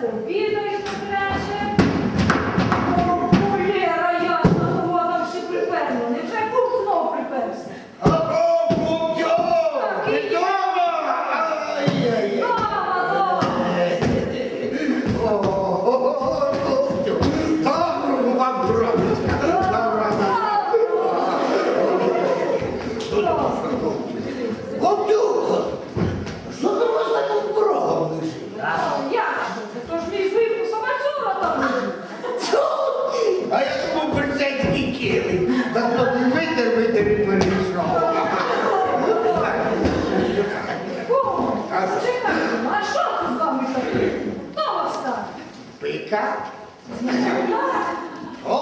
convida Пика? О,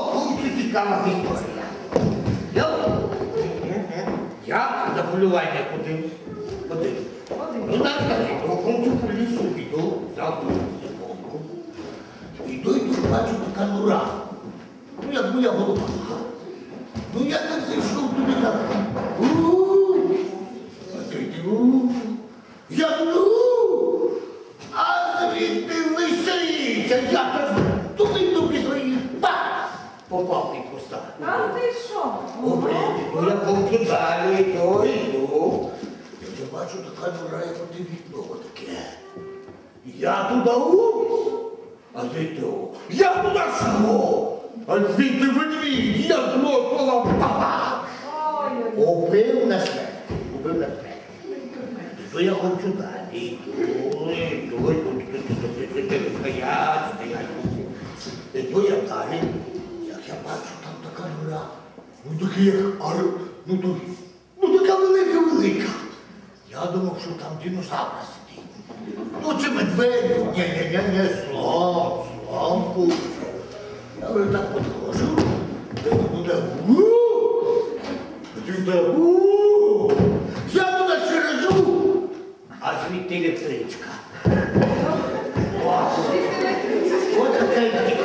цікава історія. Я, на полювання ходив. Ходив. Ну так, так, до кумцю по лісу йду, ту спонку. Іду, йду, бачу така нура. Ну, як моя голова. Ну, я так зайшов туди так. Попав під куста. А ти що? Добре, ну я повчу далі, йду, йду. Я бачу, така нора, як оте вікно таке. Я туди у, а звідти у. Я туди що? А звідти ведмідь, я злопала папа. Ой-ой-ой. Убив на смерть, убив на смерть. То я хочу далі. Іду, іду, іду, стоять, стоять. Іду я далі, бачу, там така нора. Ну таке, як, ну то, ну така велика-велика. Я думав, що там динозавра сидить. Ну чи медведь? Ні, ні, ні, ні, слон, слон був. Я вже так підходжу, де туди, «У!» Туди, «У!» Я туди чережу, а звідти електричка. О, От така діка.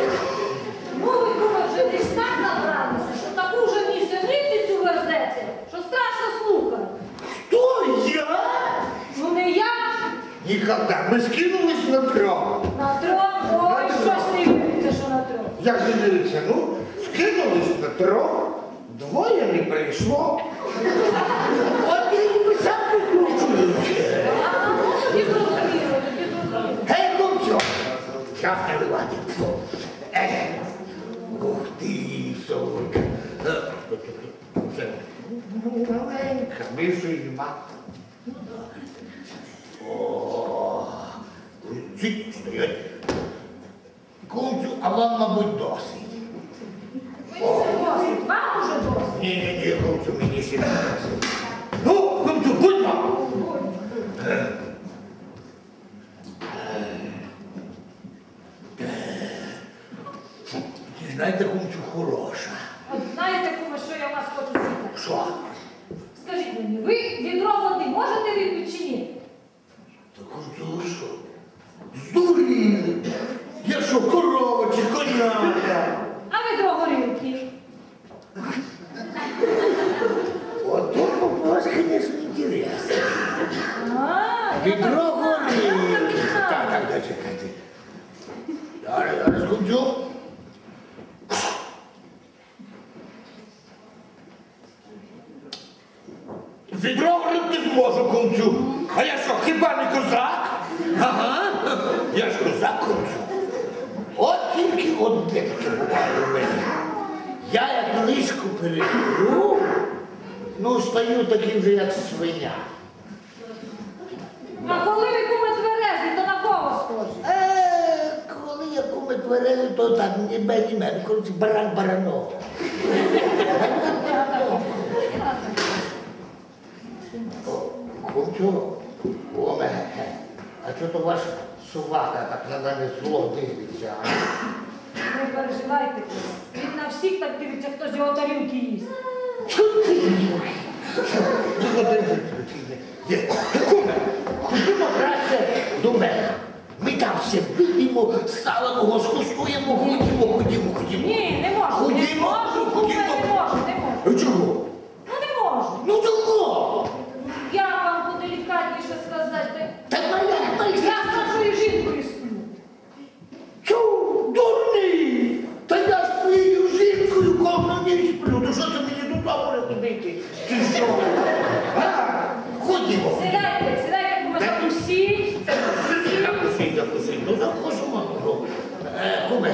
Ну, ви куме, вже десь так набралися, що таку вже нісеницю верзете, що страшно слухати. Хто я? Ну не я, Ніколи. Ми скинулись на трьох. на трьох, ой, щось не віриться, що на трьох. Як не дивиться, ну, скинулись на трьох, двоє не прийшло. От я і сам викручуюся. Ну. Гей, хлопцю! Час не владі. Ух ти, солодка. Е, Це маленька, більшої нема. О, ці стоять. Кумцю, а вам, мабуть, досить. Мені це досить, вам уже досить. Ні, ні, ні, кумцю, мені ще не досить. Ну, кумцю, будьмо! Знаєте, кумцю, хороша. От знаєте, куме, що я вас хочу запитати? Що? Зараз, зараз, кумцю. Відро горілки зможу, кумцю. А я що, хіба не козак? Ага. Я ж козак, кумцю. От тільки одне таке буває у мене. Я як лишку переберу, ну стаю таким же, як свиня. А коли ви куме тверезі, то на кого схожі? Е, коли ні мене, ні мене, коротше, баран баранов. Кумцю, куме, а чого то ваш собака так на мене зло дивиться? Не переживайте. Він на всіх так дивиться, хто з його тарілки їсть. Ходімо краще до мене витикався, бідімо, салимо, скуштуємо, ходімо, ходімо, ходімо. Ні, не можу. Не Ходімо, можу, купити ходімо. не можу, не можу. Чого? Ну не можу. Ну чого? Я вам буду лікарніше сказати? Та маляк, Я маляк. з нашою жінкою сплю. Чу, дурний! Та я своєю жінкою кожну не сплю. То що це мені додому не ходити? Ти що? А? Ходімо. Сідайте. Ну, е, куме,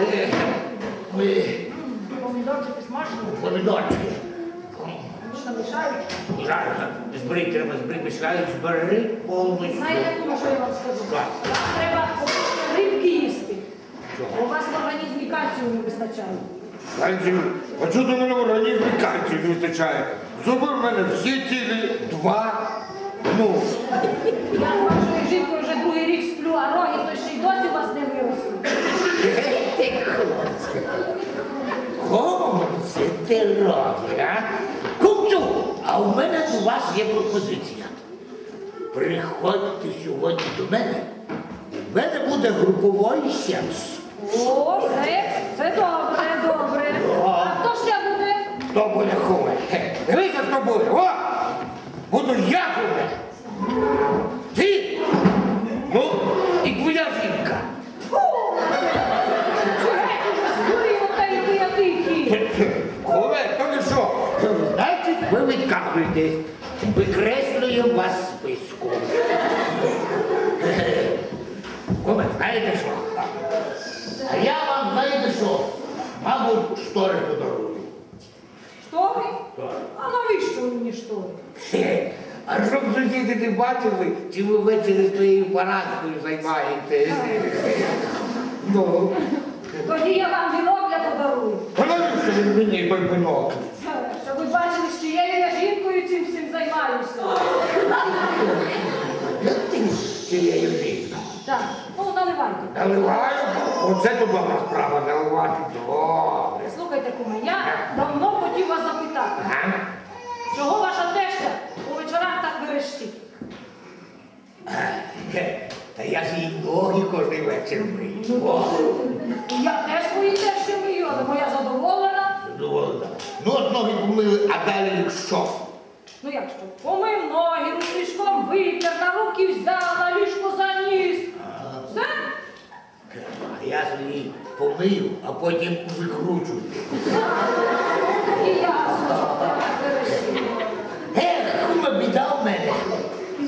е, Помідорчики смажені, помідорчики. Зараз зберіть, треба зберіть, мішають, збери повністю. Знаєте, куме, що я вам скажу? Вам треба рибки їсти. У вас в організмі кальцію не вистачає. Кальцію. А чого до мене в організмі кальцію не вистачає? Зуби в мене всі цілі, два. Ну, Я вашою жінкою Кому це ти робиш, а? Купцю, а у мене до вас є пропозиція. Приходьте сьогодні до мене. У мене буде груповий сеанс. О, це, це добре, добре. А хто ще буде? Хто буде хуме? дивися, хто буде. О! Буду я хуме. Ти? Ну, і твоя жінка. Геть уже здурів отей пиятики. Куле, то ви що? Значить, ви відказуєтесь. Викреслюємо вас з списку. Куме, знаєте що? А я вам знаєте що? Мабуть, штори подарую. Штори? Так. А навіщо мені штори? Хе, А щоб сусіди не бачили, чи ви ввечері своєю парадкою займаєтесь? Ну, Тоді я вам вінок подарую. А навіщо він мені той бинокль? Щоб ви бачили, з чиєю я жінкою цим всім займаюся. я ти цією жінка. Так, ну наливайте. Наливаю. Оце то добра справа, наливати добре. Слухайте, куме, я давно хотів вас запитати, А? чого ваша теща у вечорах так верещить? Та я ж їй ноги кожен вечір мию. О, Я теж свої тещі мию, але моя задоволена. задоволена. Ну, от ноги помили, а далі що? Ну як що? Помив ноги, рушничком витер, на руки взяв, на ліжко заніс. Все? А я свої помию, а потім викручую. Ех, біда в мене.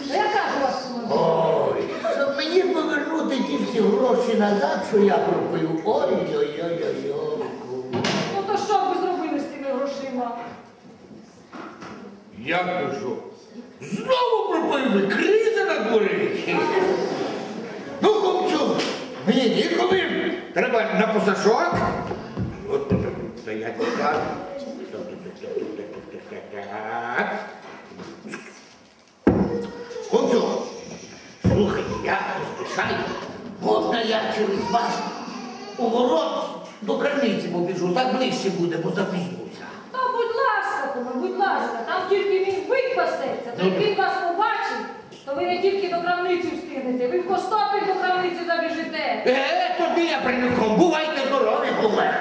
Яка ж вас? Ой, щоб мені повернути ті всі гроші назад, що я пропив. Ой-ой-ой-ой. Ну то що б ви зробили з тими грошима? То що? Знову пропив ви, криза на дворі. Ну, хлопцю, мені ніколи. Треба на посашок. От тут стоять так. Хлопцю, слухайте, я поспішаю. Можна я через ваш огород до криниці побіжу, так ближче буде, бо запізнюся. Та будь ласка, куме, будь ласка, там тільки він бик пасеться, то він вас не тільки до крамниці встигнете, ви в Костопіль до крамниці забіжите. Е, тобі я приником, бувайте здорові, куме.